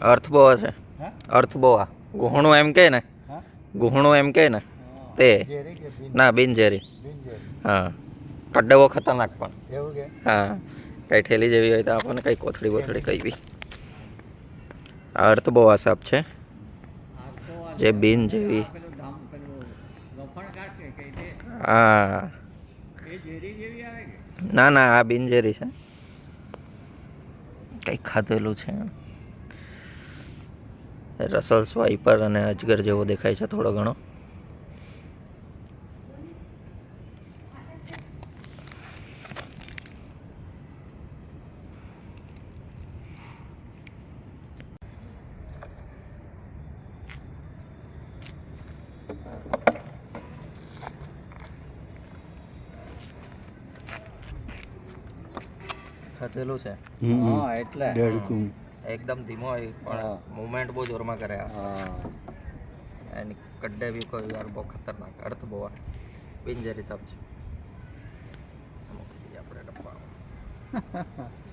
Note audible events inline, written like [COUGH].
અર્થ બોવા છે. અર્થબોવા ગોહણું એમ કહે ને? ગોહણું એમ કહે ને? તે. ના બિનઝેરી. હા. કડવો ખતરનાક પણ. એવું કે? હા. કઈ ઠેલી જેવી હોય તો આપણને કઈ કોથળી બોથળી કઈ બી. આ અર્થ બોવા સાપ છે. જે બિન જેવી. હા. ના ના આ બિનઝેરી છે. કંઈક ખાધેલું છે રસલ સ્વાઈપર અને અજગર જેવો દેખાય છે થોડો ઘણો. ખાધેલું છે? હા એટલે. દેડકું. એકદમ ધીમો હોય પણ. મુવમેન્ટ બહુ જોરમાં કરે એની કડ્ડે બી કોઈ યાર બહુ ખતરનાક અર્થ બહુ આ બિનઝેરી સાપ છે. મૂકી દઈએ આપણે ડબ્બામાં. [LAUGHS]